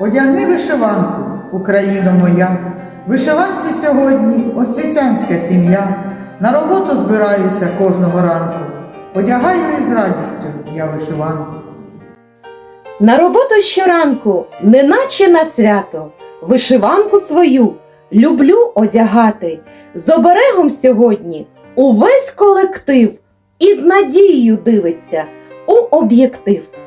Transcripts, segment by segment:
Одягни вишиванку, Україно моя. Вишиванці сьогодні освітянська сім'я. На роботу збираюся кожного ранку. Одягаю із радістю я вишиванку. На роботу щоранку, неначе на свято, вишиванку свою люблю одягати. З оберегом сьогодні увесь колектив і з надією дивиться у об'єктив.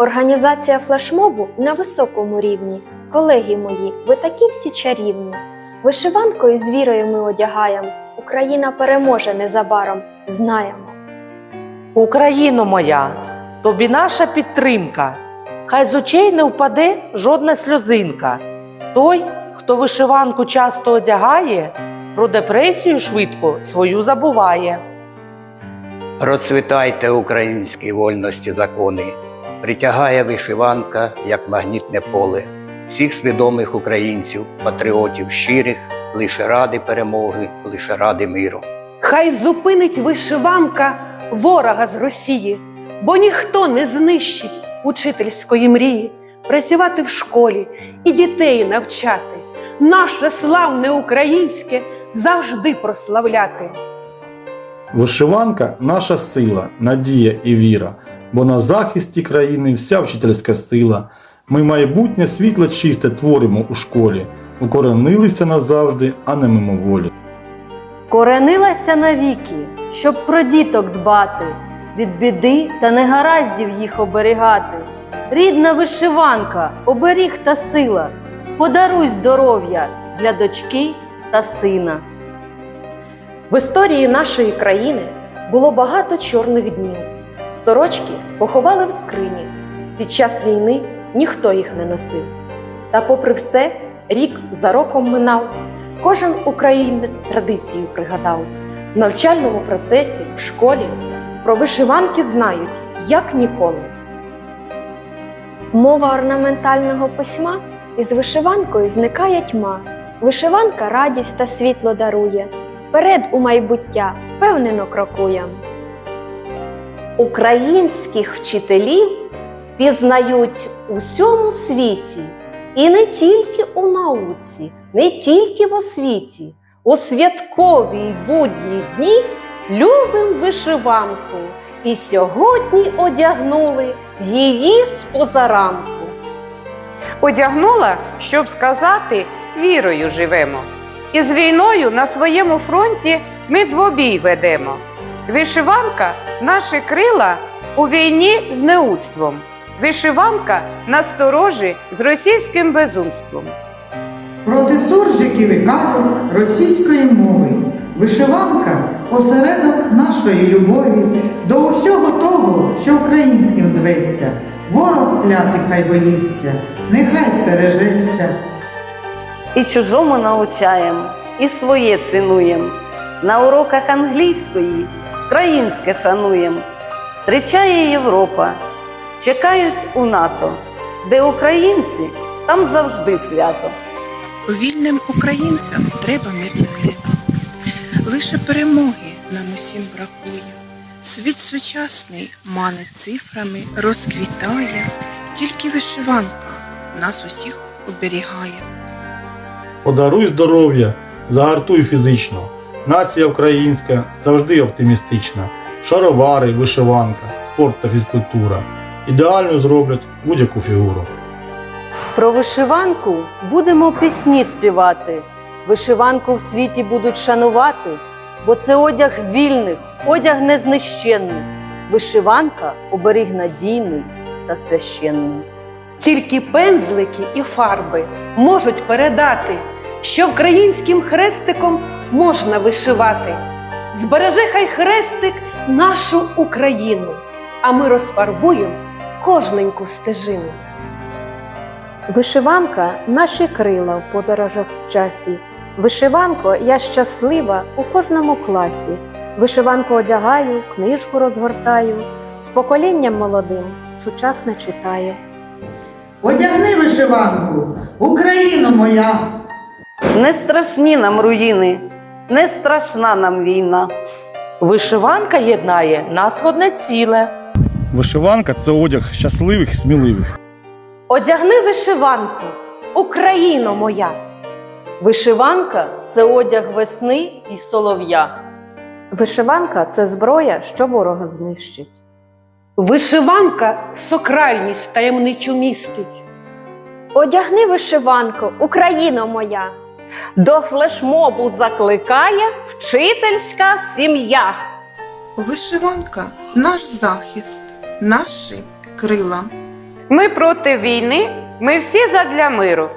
Організація флешмобу на високому рівні. Колеги мої, ви такі всі чарівні. Вишиванкою з вірою ми одягаєм. Україна переможе незабаром, знаємо. Україно моя, тобі наша підтримка. Хай з очей не впаде жодна сльозинка. Той, хто вишиванку часто одягає, про депресію швидко свою забуває. Процвітайте українські вольності закони, притягає вишиванка, як магнітне поле, всіх свідомих українців, патріотів щирих, лише ради перемоги, лише ради миру. Хай зупинить вишиванка ворога з Росії, бо ніхто не знищить учительської мрії, працювати в школі і дітей навчати, наше славне українське завжди прославляти. Вишиванка наша сила, надія і віра, бо на захисті країни вся вчительська сила. Ми майбутнє світло чисте творимо у школі, укоренилися назавжди, а не мимоволі. Коренилася навіки, щоб про діток дбати, від біди та негараздів їх оберігати. Рідна вишиванка, оберіг та сила, подаруй здоров'я для дочки та сина. В історії нашої країни було багато чорних днів. Сорочки поховали в скрині. Під час війни ніхто їх не носив. Та, попри все, рік за роком минав. Кожен українець традицію пригадав. В навчальному процесі в школі про вишиванки знають як ніколи. Мова орнаментального письма із вишиванкою зникає тьма. Вишиванка радість та світло дарує. Вперед у майбуття впевнено крокуєм. Українських вчителів пізнають у всьому світі, і не тільки у науці, не тільки в освіті. У святкові й будні дні любим вишиванку, і сьогодні одягнули її з позаранку. Одягнула, щоб сказати, вірою живемо. І з війною на своєму фронті ми двобій ведемо. Вишиванка наші крила у війні з неудством. Вишиванка насторожі з російським безумством. Проти суржиків і каток російської мови. Вишиванка осередок нашої любові до усього того, що українським зветься. Ворог клятий хай боїться, нехай стережеться. І чужому научаєм, і своє цінуєм. На уроках англійської українське шануєм. Зустрічає Європа, чекають у НАТО, де українці, там завжди свято. Вільним українцям треба мирне небо. Лише перемоги нам усім бракує. Світ сучасний манить цифрами, розквітає, тільки вишиванка нас усіх оберігає. Подаруй здоров'я, загартуй фізично. Нація українська завжди оптимістична. Шаровари, вишиванка, спорт та фізкультура ідеально зроблять будь-яку фігуру. Про вишиванку будемо пісні співати. Вишиванку в світі будуть шанувати, бо це одяг вільних, одяг незнищенний. Вишиванка оберіг надійний та священний. Тільки пензлики і фарби можуть передати, що українським хрестиком можна вишивати. Збереже хай хрестик нашу Україну, а ми розфарбуємо кожненьку стежину. Вишиванка наші крила в подорожах в часі. Вишиванко, я щаслива у кожному класі. Вишиванку одягаю, книжку розгортаю, з поколінням молодим сучасне читаю. Одягни вишиванку, Україно моя! Не страшні нам руїни, не страшна нам війна. Вишиванка єднає нас в одне ціле. Вишиванка це одяг щасливих і сміливих. Одягни вишиванку, Україно моя. Вишиванка це одяг весни і солов'я. Вишиванка це зброя, що ворога знищить. Вишиванка сакральність таємничу містить. Одягни вишиванку, Україно моя. До флешмобу закликає вчительська сім'я. Вишиванка наш захист, наші крила. Ми проти війни, ми всі задля миру.